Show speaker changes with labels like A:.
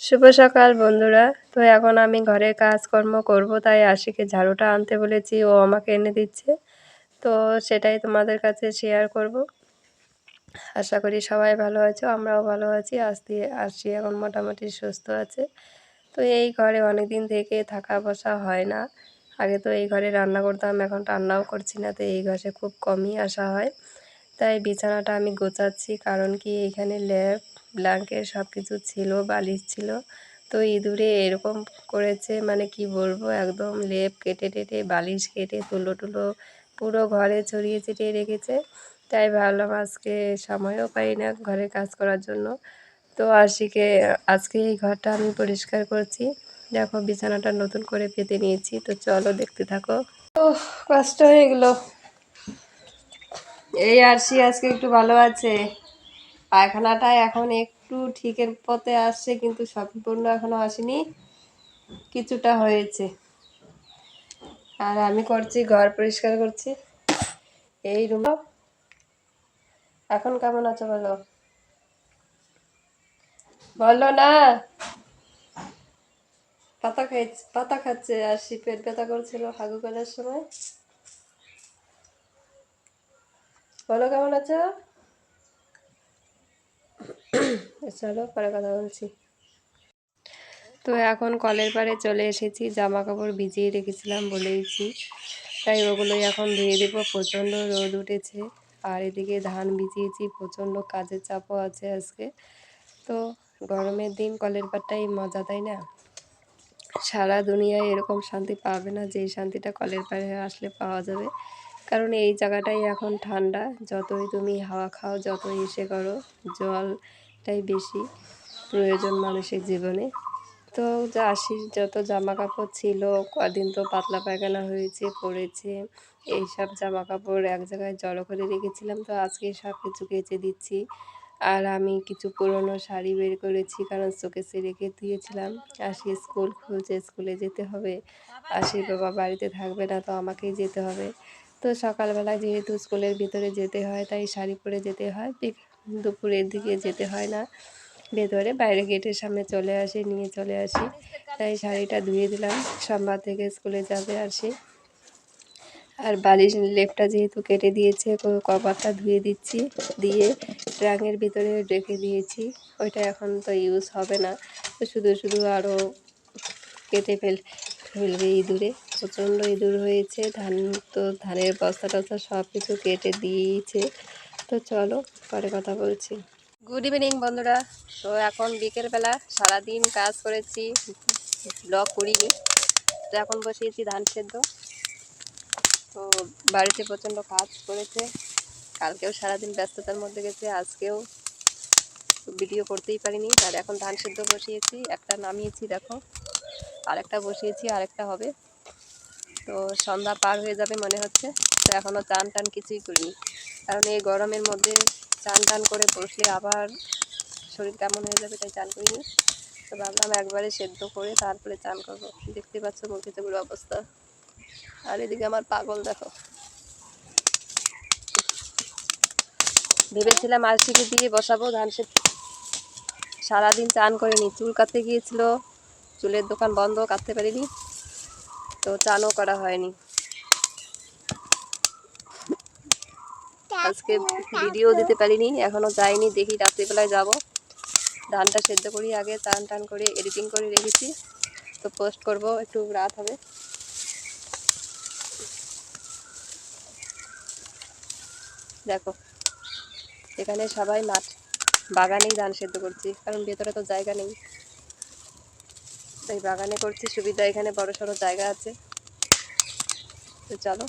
A: শুভ সকাল, বন্ধুরা। তো এখন আমি ঘরের কাজকর্ম করব, তাই আশিকে ঝাড়ুটা আনতে বলেছি, ও আমাকে এনে দিচ্ছে। তো সেটাই তোমাদের কাছে শেয়ার করব। আশা করি সবাই ভালো আছো, আমরাও ভালো আছি। আজ দিয়ে আসছি এখন মোটামুটি সুস্থ আছে। তো এই ঘরে অনেক দিন থেকে থাকা বসা হয় না। আগে তো এই ঘরে রান্না করতাম, এখন রান্নাও করছি না, তো এই ঘরে খুব কমই আসা হয়। তাই বিছানাটা আমি গোছাচ্ছি, কারণ কি এখানে ল্যাব ব্ল্যাঙ্কেট সব কিছু ছিল, বালিশ ছিল। তো ইঁদুরে এরকম করেছে মানে কি বলব, একদম লেপ কেটে টেটে, বালিশ কেটে, তুলো টুলো পুরো ঘরে ছড়িয়ে ছিটিয়ে রেখেছে। তাই ভাবলাম আজকে সময়ও পাই না ঘরে কাজ করার জন্য। তো আশিকে, আজকে এই ঘরটা আমি পরিষ্কার করছি। দেখো বিছানাটা নতুন করে পেতে নিয়েছি, তো চলো দেখতে থাকো। ও কষ্ট হয়ে গেলো। এই আরশি আজকে একটু ভালো আছে। পায়খানাটা এখন একটু ঠিকের পথে আসছে, কিন্তু সম্পূর্ণ এখনও আসেনি। কিছুটা হয়েছে। আর আমি করছি, ঘর পরিষ্কার করছি। এই রুম এখন কেমন আছো বলো? বলো না। পাতা খাইছে, পাতা খাচ্ছে আর পেট ব্যথা করছিল হাগু করার সময়। বলো কেমন আছো? চলো, পরে কথা বলছি। তো এখন কলের পাড়ে চলে এসেছি জামা কাপড় ভিজিয়ে রেখেছিলাম বলেইছি। তাই ওগুলোই এখন ধুয়ে দেবো, প্রচণ্ড রোদ উঠেছে। আর এদিকে ধান ভিজিয়েছি, প্রচণ্ড কাজের চাপও আছে আজকে। তো গরমের দিন কলের পাড়টাই মজা, তাই না? সারা দুনিয়ায় এরকম শান্তি পাবে না, যেই শান্তিটা কলের পাড়ে আসলে পাওয়া যাবে। কারণ এই জায়গাটাই এখন ঠান্ডা। যতই তুমি হাওয়া খাও, যতই এসে করো, জলটাই বেশি প্রয়োজন মানুষের জীবনে। তো যা আসি যত জামা কাপড় ছিল, কদিন তো পাতলা পায়খানা হয়েছে, পড়েছে এইসব জামা কাপড় এক জায়গায় জড়ো করে রেখেছিলাম। তো আজকে সব কিছু কেচে দিচ্ছি। আর আমি কিছু পুরনো শাড়ি বের করেছি, কারণ শোকেসে রেখে দিয়েছিলাম। আসি স্কুল খুলছে, স্কুলে যেতে হবে। আশির বাবা বাড়িতে থাকবে না, তো আমাকেই যেতে হবে। তো সকালবেলা যেহেতু স্কুলের ভিতরে যেতে হয়, তাই শাড়ি পরে যেতে হয়। দুপুরের দিকে যেতে হয় না। ভেতরে বাইরে গেটের সামনে চলে আসি, নিয়ে চলে আসি। তাই শাড়িটা ধুয়ে দিলাম। সোমবার থেকে স্কুলে যাবে আসি আর বালিশ লেপটা যেহেতু কেটে দিয়েছে কভারটা ধুয়ে দিচ্ছি, দিয়ে ট্রাঙের ভিতরে রেখে দিয়েছি। ওইটা এখন তো ইউজ হবে না। তো শুধু শুধু আরও কেটে ফেল, ফেলবে ইঁদুরে। প্রচণ্ড ইঁদুর হয়েছে, ধান তো ধানের বস্তা টস্তা সব কিছু কেটে দিয়েছে। তো চলো পরে কথা বলছি। গুড ইভিনিং বন্ধুরা। তো এখন বিকেলবেলা সারাদিন কাজ করেছি ব্লগ করিনি। তো এখন বসিয়েছি ধান সেদ্ধ। তো বাড়িতে প্রচণ্ড কাজ করেছে। কালকেও সারাদিন ব্যস্ততার মধ্যে গেছে, আজকেও ভিডিও করতেই পারিনি। আর এখন ধান সেদ্ধ বসিয়েছি, একটা নামিয়েছি, দেখো। আরেকটা বসিয়েছি, আরেকটা হবে। তো সন্ধ্যা পার হয়ে যাবে মনে হচ্ছে। তো এখনও চান টান কিছুই করিনি। কারণ এই গরমের মধ্যে চান টান করে বসলে আবার শরীর কেমন হয়ে যাবে তাই চান করিনি। তো ভাবলাম একবারে সেদ্ধ করে তারপরে চান করব। দেখতে পাচ্ছ মুখে চোখের অবস্থা। আর এদিকে আমার পাগল, দেখো। ভেবেছিলাম আরশিকে দিয়ে বসাবো, ধান সেদ্ধ সারাদিন চান করিনি। চুল কাটতে গিয়েছিল। চুলের দোকান বন্ধ, কাটতে পারিনি। তো চানও করা হয়নি। আজকে ভিডিও দিতে পারিনি এখনও যাইনি, দেখি রাত্রিবেলায় যাব। ধানটা সেদ্ধ করি আগে টান টান করে এডিটিং করে রেখেছি। তো পোস্ট করব, একটু রাত হবে। দেখো, এখানে সবাই মাঠ, বাগানেই ধান সেদ্ধ করছি, কারণ ভেতরে তো জায়গা নেই। তাই বাগানে করছি সুবিধা এখানে বড় সড়ো জায়গা আছে। তো চলো।